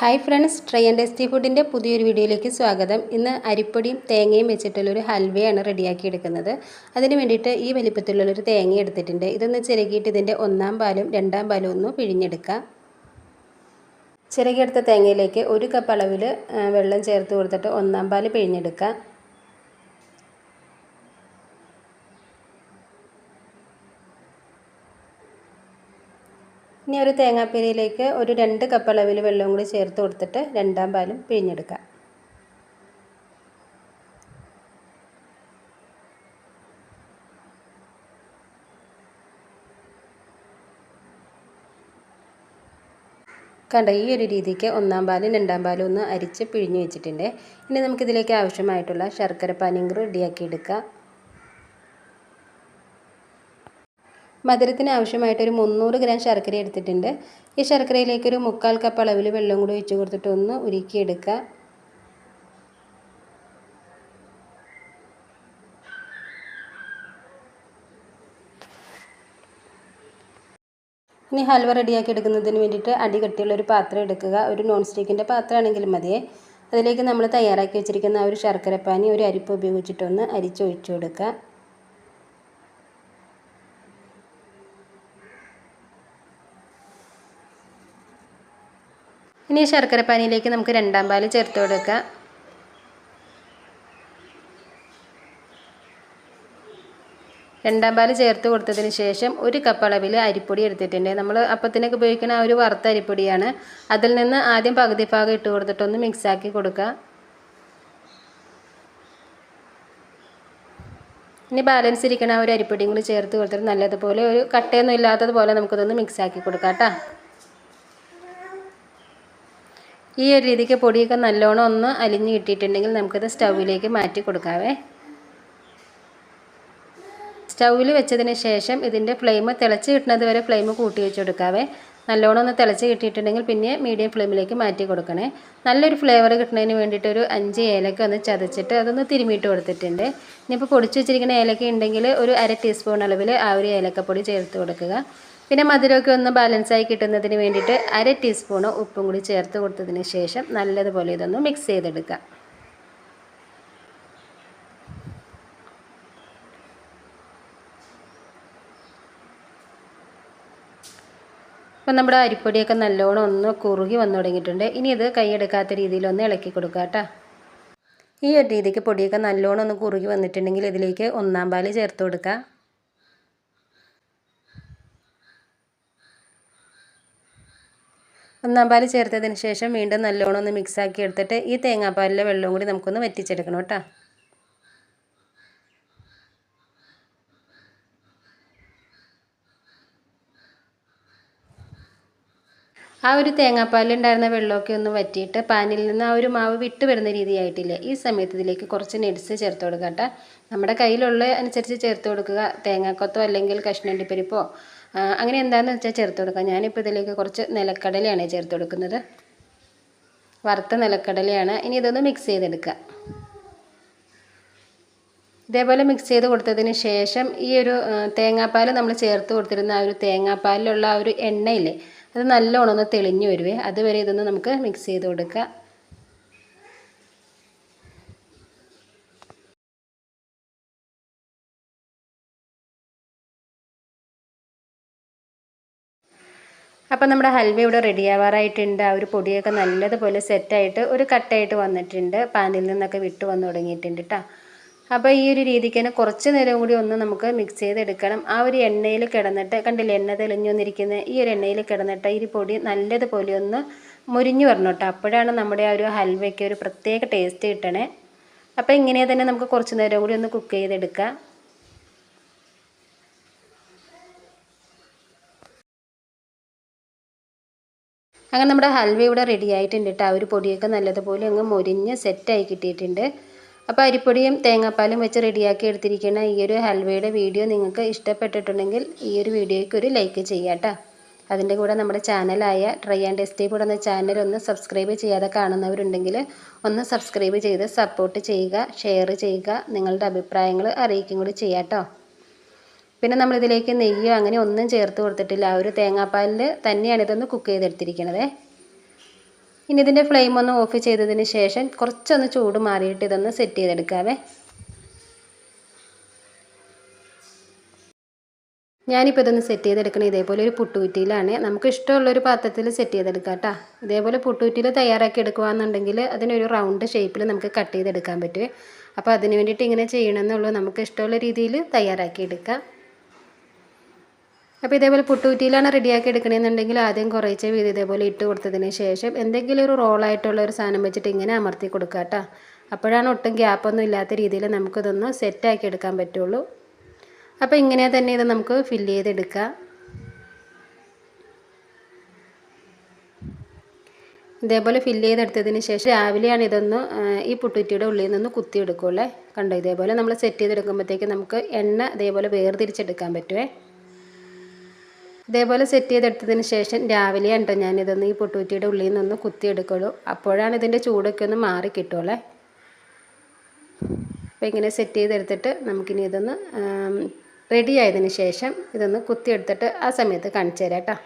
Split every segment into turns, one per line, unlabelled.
Hi friends try and tasty ഫുഡിന്റെ പുതിയൊരു വീഡിയോയിലേക്ക് സ്വാഗതം. ഇന്ന് അരിപ്പൊടിയും തേങ്ങയും വെച്ചിട്ടുള്ളൊരു ഹൽവയാണ് റെഡിയാക്കി എടുക്കുന്നത്. അതിന് വേണ്ടിയിട്ട് ഈ വലിപ്പത്തിലുള്ളൊരു തേങ്ങ എടുത്തിട്ടുണ്ട്. ഇതൊന്ന് ചിരകിയിട്ട് ഇതിന്റെ ഒന്നാം പാലും രണ്ടാം പാലും ഒന്ന് പിഴിഞ്ഞെടുക്കാം. ചിരകിയെടുത്ത തേങ്ങയിലേക്ക് ഒരു കപ്പ് അളവിൽ വെള്ളം ചേർത്ത് കൊടുത്തിട്ട് ഒന്നാം പാൽ പിഴിഞ്ഞെടുക്കാം. ഇനി ഒരു തേങ്ങാപ്പിരിയിലേക്ക് ഒരു രണ്ട് കപ്പ് അളവിൽ വെള്ളം കൂടി ചേർത്ത് കൊടുത്തിട്ട് രണ്ടാം പാലും പിഴിഞ്ഞെടുക്കാം. കണ്ട ഈ ഒരു രീതിക്ക് ഒന്നാം പാലും രണ്ടാം പാലും ഒന്ന് അരിച്ച് പിഴിഞ്ഞ് വെച്ചിട്ടുണ്ട്. ഇനി നമുക്കിതിലേക്ക് ആവശ്യമായിട്ടുള്ള ശർക്കര പാനിയും റെഡിയാക്കി എടുക്കാം. മധുരത്തിന് ആവശ്യമായിട്ട് ഒരു മുന്നൂറ് ഗ്രാം ശർക്കര എടുത്തിട്ടുണ്ട്. ഈ ശർക്കരയിലേക്ക് ഒരു മുക്കാൽ കപ്പ് അളവിൽ വെള്ളം കൂടി ഒഴിച്ച് കൊടുത്തിട്ട് ഒന്ന് ഉരുക്കിയെടുക്കുക. ഇനി ഹൽവ റെഡിയാക്കി എടുക്കുന്നതിന് വേണ്ടിയിട്ട് അടി കട്ടിയുള്ള ഒരു പാത്രം എടുക്കുക. ഒരു നോൺ സ്റ്റിക്കിന്റെ പാത്രമാണെങ്കിലും മതിയേ അതിലേക്ക് നമ്മൾ തയ്യാറാക്കി വെച്ചിരിക്കുന്ന ആ ഒരു ശർക്കരപ്പാനി ഒരു അരിപ്പ് ഉപയോഗിച്ചിട്ടൊന്ന് അരിച്ചൊഴിച്ചു കൊടുക്കുക. ഇനി ശർക്കര പാനിയിലേക്ക് നമുക്ക് രണ്ടാം പാൽ ചേർത്ത് കൊടുക്കാം. രണ്ടാം പാൽ ചേർത്ത് കൊടുത്തതിന് ശേഷം ഒരു കപ്പ് അളവിൽ അരിപ്പൊടി എടുത്തിട്ടുണ്ട്. നമ്മൾ അപ്പത്തിനൊക്കെ ഉപയോഗിക്കുന്ന ആ ഒരു വറുത്ത അരിപ്പൊടിയാണ്. അതിൽ നിന്ന് ആദ്യം പകുതി ഭാഗം ഇട്ട് കൊടുത്തിട്ടൊന്ന് മിക്സാക്കി കൊടുക്കുക ഇനി ബാലൻസ് ഇരിക്കുന്ന ആ ഒരു അരിപ്പൊടിയും കൂടി ചേർത്ത് കൊടുത്തിട്ട് നല്ലതുപോലെ ഒരു കട്ടയൊന്നും ഇല്ലാത്തതുപോലെ നമുക്കിതൊന്ന് മിക്സാക്കി കൊടുക്കാം കേട്ടോ. ഈ ഒരു രീതിക്ക് പൊടിയൊക്കെ നല്ലോണം ഒന്ന് അലിഞ്ഞ് കിട്ടിയിട്ടുണ്ടെങ്കിൽ നമുക്കിത് സ്റ്റൗവിലേക്ക് മാറ്റി കൊടുക്കാവേ. സ്റ്റൗവിൽ വെച്ചതിന് ശേഷം ഇതിന്റെ ഫ്ലെയിം തിളച്ച് കിട്ടുന്നത് വരെ ഫ്ലെയിം കൂട്ടി വെച്ച് കൊടുക്കാവേ. നല്ലോണം ഒന്ന് തിളച്ച് കിട്ടിയിട്ടുണ്ടെങ്കിൽ പിന്നെ മീഡിയം ഫ്ലെയിമിലേക്ക് മാറ്റി കൊടുക്കണേ. നല്ലൊരു ഫ്ലേവർ കിട്ടുന്നതിന് വേണ്ടിയിട്ട് ഒരു അഞ്ച് ഏലക്ക ഒന്ന് ചതച്ചിട്ട് അതൊന്ന് തിരുമിയിട്ട് കൊടുത്തിട്ടുണ്ട്. ഇനിയിപ്പോൾ പൊടിച്ച് വെച്ചിരിക്കുന്ന ഏലക്ക ഉണ്ടെങ്കിൽ ഒരു അര ടീസ്പൂൺ അളവിൽ ആ ഒരു ഏലക്കപ്പൊടി ചേർത്ത് കൊടുക്കുക. പിന്നെ മധുരമൊക്കെ ഒന്ന് ബാലൻസായി കിട്ടുന്നതിന് വേണ്ടിയിട്ട് അര ടീസ്പൂണ് ഉപ്പും കൂടി ചേർത്ത് കൊടുത്തതിന് ശേഷം നല്ലതുപോലെ ഇതൊന്ന് മിക്സ് ചെയ്തെടുക്കുക. അപ്പം നമ്മുടെ അരിപ്പൊടിയൊക്കെ നല്ലോണം ഒന്ന് കുറുകി വന്നു തുടങ്ങിയിട്ടുണ്ട്. ഇനി ഇത് കൈയെടുക്കാത്ത രീതിയിൽ ഒന്ന് ഇളക്കി കൊടുക്കുക കേട്ടോ. ഈ ഒരു രീതിക്ക് പൊടിയൊക്കെ നല്ലോണം ഒന്ന് കുറുകി വന്നിട്ടുണ്ടെങ്കിൽ ഇതിലേക്ക് ഒന്നാം പാൽ ചേർത്ത് കൊടുക്കുക. ഒന്നാം പാൽ ചേർത്തതിന് ശേഷം വീണ്ടും നല്ലോണം ഒന്ന് മിക്സാക്കി എടുത്തിട്ട് ഈ തേങ്ങാപ്പാലിലെ വെള്ളവും കൂടി നമുക്കൊന്ന് വറ്റിച്ചെടുക്കണം കേട്ടോ. ആ ഒരു തേങ്ങാപ്പാലിലുണ്ടായിരുന്ന വെള്ളമൊക്കെ ഒന്ന് വറ്റിയിട്ട് പാനിൽ നിന്ന് ആ ഒരു മാവ് വിട്ട് വരുന്ന രീതിയായിട്ടില്ല? ഈ സമയത്ത് ഇതിലേക്ക് കുറച്ച് നെഡ്സ് ചേർത്ത് കൊടുക്കുക കേട്ടോ. നമ്മുടെ കയ്യിലുള്ള അനുസരിച്ച് ചേർത്ത് കൊടുക്കുക. തേങ്ങാക്കൊത്തോ അല്ലെങ്കിൽ കഷ്ണണ്ടിപ്പരിപ്പോ അങ്ങനെ എന്താണെന്ന് വെച്ചാൽ ചേർത്ത് കൊടുക്കാം. ഞാനിപ്പോൾ ഇതിലേക്ക് കുറച്ച് നിലക്കടലയാണ് ചേർത്ത് കൊടുക്കുന്നത്. വറുത്ത നിലക്കടലയാണ്. ഇനി ഇതൊന്ന് മിക്സ് ചെയ്തെടുക്കുക. ഇതേപോലെ മിക്സ് ചെയ്ത് കൊടുത്തതിന് ശേഷം ഈ ഒരു തേങ്ങാപ്പാൽ നമ്മൾ ചേർത്ത് കൊടുത്തിരുന്ന ആ ഒരു തേങ്ങാപ്പാലിലുള്ള ആ ഒരു എണ്ണയില്ലേ അത് നല്ലോണം ഒന്ന് തെളിഞ്ഞു വരുവേ. അതുവരെ ഇതൊന്ന് നമുക്ക് മിക്സ് ചെയ്ത് കൊടുക്കുക. അപ്പം നമ്മുടെ ഹൽവ ഇവിടെ റെഡി ആവാറായിട്ടുണ്ട്. ആ ഒരു പൊടിയൊക്കെ നല്ലതുപോലെ സെറ്റായിട്ട് ഒരു കട്ടായിട്ട് വന്നിട്ടുണ്ട്. പാനിൽ നിന്നൊക്കെ വിട്ട് വന്നു തുടങ്ങിയിട്ടുണ്ട് കേട്ടോ അപ്പോൾ ഈ ഒരു രീതിക്ക് തന്നെ കുറച്ച് നേരം കൂടി ഒന്ന് നമുക്ക് മിക്സ് ചെയ്തെടുക്കണം. ആ ഒരു എണ്ണയിൽ കിടന്നിട്ട് കണ്ടില്ലേ എണ്ണ തെളിഞ്ഞു വന്നിരിക്കുന്ന? ഈ ഒരു എണ്ണയിൽ കിടന്നിട്ട് ഈ പൊടി നല്ലതുപോലെ ഒന്ന് മുരിഞ്ഞു വരണം കേട്ടോ അപ്പോഴാണ് നമ്മുടെ ആ ഒരു ഹൽവയ്ക്ക് ഒരു പ്രത്യേക ടേസ്റ്റ് കിട്ടണേ. അപ്പോൾ ഇങ്ങനെ തന്നെ നമുക്ക് കുറച്ച് നേരം കൂടി ഒന്ന് കുക്ക് ചെയ്തെടുക്കാം. അങ്ങനെ നമ്മുടെ ഹൽവ ഇവിടെ റെഡി ആയിട്ടുണ്ട് കേട്ടോ ആ ഒരു പൊടിയൊക്കെ നല്ലതുപോലെ അങ്ങ് മൊരിഞ്ഞ് സെറ്റായി കിട്ടിയിട്ടുണ്ട്. അപ്പോൾ അരിപ്പൊടിയും തേങ്ങാപ്പാലും വെച്ച് റെഡിയാക്കി എടുത്തിരിക്കുന്ന ഈ ഒരു ഹൽവയുടെ വീഡിയോ നിങ്ങൾക്ക് ഇഷ്ടപ്പെട്ടിട്ടുണ്ടെങ്കിൽ ഈ ഒരു വീഡിയോയ്ക്ക് ഒരു ലൈക്ക് ചെയ്യാം കേട്ടോ അതിന്റെ കൂടെ നമ്മുടെ ചാനലായ ട്രൈ ആൻഡ് ടേസ്റ്റി കൂടെ എന്ന ചാനൽ ഒന്ന് സബ്സ്ക്രൈബ് ചെയ്യാതെ കാണുന്നവരുണ്ടെങ്കിൽ ഒന്ന് സബ്സ്ക്രൈബ് ചെയ്ത് സപ്പോർട്ട് ചെയ്യുക ഷെയർ ചെയ്യുക നിങ്ങളുടെ അഭിപ്രായങ്ങൾ അറിയിക്കും കൂടി ചെയ്യാം കേട്ടോ പിന്നെ നമ്മളിതിലേക്ക് നെയ്യോ അങ്ങനെ ഒന്നും ചേർത്ത് കൊടുത്തിട്ടില്ല. ആ ഒരു തേങ്ങാപ്പാലിൽ തന്നെയാണ് ഇതൊന്ന് കുക്ക് ചെയ്തെടുത്തിരിക്കണത്. ഇനി ഇതിന്റെ ഫ്ലെയിം ഒന്ന് ഓഫ് ചെയ്തതിന് ശേഷം കുറച്ചൊന്ന് ചൂട് മാറിയിട്ട് ഇതൊന്ന് സെറ്റ് ചെയ്തെടുക്കാവേ. ഞാനിപ്പോൾ ഇതൊന്ന് സെറ്റ് ചെയ്തെടുക്കണം ഇതേപോലെ ഒരു പുട്ടുകുറ്റിയിലാണ്. നമുക്ക് ഇഷ്ടമുള്ളൊരു പാത്രത്തിൽ സെറ്റ് ചെയ്തെടുക്കാം കേട്ടോ ഇതേപോലെ പുട്ടുകുറ്റിയിൽ തയ്യാറാക്കി എടുക്കുകയാണെന്നുണ്ടെങ്കിൽ അതിനൊരു റൗണ്ട് ഷേപ്പിൽ നമുക്ക് കട്ട് ചെയ്തെടുക്കാൻ പറ്റുമേ അപ്പോൾ അതിന് വേണ്ടിയിട്ട് ഇങ്ങനെ ചെയ്യണമെന്നുള്ളൂ. നമുക്ക് ഇഷ്ടമുള്ള രീതിയിൽ തയ്യാറാക്കി എടുക്കാം. അപ്പോൾ ഇതേപോലെ പുട്ടുകുറ്റിയിലാണ് റെഡിയാക്കി എടുക്കണമെന്നുണ്ടെങ്കിൽ ആദ്യം കുറേശ്ശെ വീതി ഇതേപോലെ ഇട്ട് കൊടുത്തതിന് ശേഷം എന്തെങ്കിലും ഒരു റോളായിട്ടുള്ള ഒരു സാധനം വെച്ചിട്ട് ഇങ്ങനെ അമർത്തി കൊടുക്കുക കേട്ടോ അപ്പോഴാണ് ഒട്ടും ഗ്യാപ്പൊന്നും ഇല്ലാത്ത രീതിയിൽ നമുക്കിതൊന്ന് സെറ്റാക്കി എടുക്കാൻ പറ്റുള്ളൂ. അപ്പോൾ ഇങ്ങനെ തന്നെ ഇത് നമുക്ക് ഫില്ല് ചെയ്തെടുക്കാം. ഇതേപോലെ ഫില്ല് ചെയ്തെടുത്തതിന് ശേഷം രാവിലെയാണ് ഇതൊന്ന് ഈ പുട്ടുറ്റിയുടെ ഉള്ളിൽ നിന്ന് കുത്തിയെടുക്കുള്ളേ കണ്ടോ ഇതേപോലെ നമ്മൾ സെറ്റ് ചെയ്തെടുക്കുമ്പോഴത്തേക്ക് നമുക്ക് എണ്ണ ഇതേപോലെ വേർതിരിച്ചെടുക്കാൻ പറ്റുമേ ഇതേപോലെ സെറ്റ് ചെയ്തെടുത്തതിന് ശേഷം രാവിലെ ഉണ്ടോ ഞാനിതൊന്ന് ഈ പൊട്ടുകുറ്റിയുടെ ഉള്ളിൽ നിന്നൊന്ന് കുത്തിയെടുക്കുള്ളൂ അപ്പോഴാണ് ഇതിന്റെ ചൂടൊക്കെ ഒന്ന് മാറി കിട്ടുള്ളേ. അപ്പോൾ ഇങ്ങനെ സെറ്റ് ചെയ്തെടുത്തിട്ട് നമുക്കിനി ഇതൊന്ന് റെഡി ആയതിന് ശേഷം ഇതൊന്ന് കുത്തിയെടുത്തിട്ട് ആ സമയത്ത് കാണിച്ചു തരാം കേട്ടോ.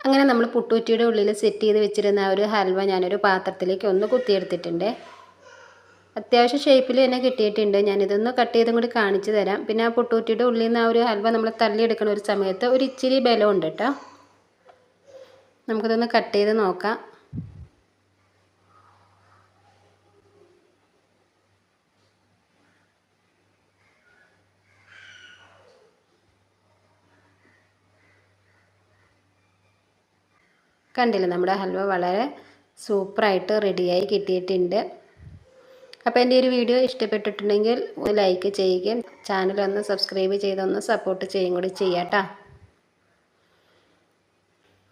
അങ്ങനെ നമ്മൾ പുട്ടുകുറ്റിയുടെ ഉള്ളിൽ സെറ്റ് ചെയ്ത് വെച്ചിരുന്ന ആ ഒരു ഹൽവ ഞാനൊരു പാത്രത്തിലേക്ക് ഒന്ന് കുത്തിയെടുത്തിട്ടുണ്ട്. അത്യാവശ്യം ഷേപ്പിൽ തന്നെ കിട്ടിയിട്ടുണ്ട്. ഞാനിതൊന്ന് കട്ട് ചെയ്തും കൂടി കാണിച്ചു തരാം. പിന്നെ ആ പുട്ടുകുറ്റിയുടെ ഉള്ളിൽ നിന്ന് ആ ഒരു ഹൽവ നമ്മൾ തള്ളിയെടുക്കുന്ന ഒരു സമയത്ത് ഒരു ഇച്ചിരി ബലമുണ്ട് കേട്ടോ നമുക്കിതൊന്ന് കട്ട് ചെയ്ത് നോക്കാം. കണ്ടില്ല നമ്മുടെ ഹൽവ വളരെ സൂപ്പറായിട്ട് റെഡിയായി കിട്ടിയിട്ടുണ്ട്. അപ്പോൾ എന്റെ ഒരു വീഡിയോ ഇഷ്ടപ്പെട്ടിട്ടുണ്ടെങ്കിൽ ലൈക്ക് ചെയ്യുകയും ചാനലൊന്ന് സബ്സ്ക്രൈബ് ചെയ്തൊന്ന് സപ്പോർട്ട് ചെയ്യുകയും കൂടി ചെയ്യാട്ടോ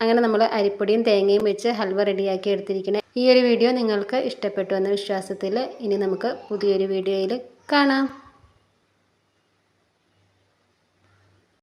അങ്ങനെ നമ്മൾ അരിപ്പൊടിയും തേങ്ങയും വെച്ച് ഹൽവ റെഡിയാക്കി എടുത്തിരിക്കുന്നത് ഈ ഒരു വീഡിയോ നിങ്ങൾക്ക് ഇഷ്ടപ്പെട്ടു എന്ന വിശ്വാസത്തിൽ ഇനി നമുക്ക് പുതിയൊരു വീഡിയോയിൽ കാണാം.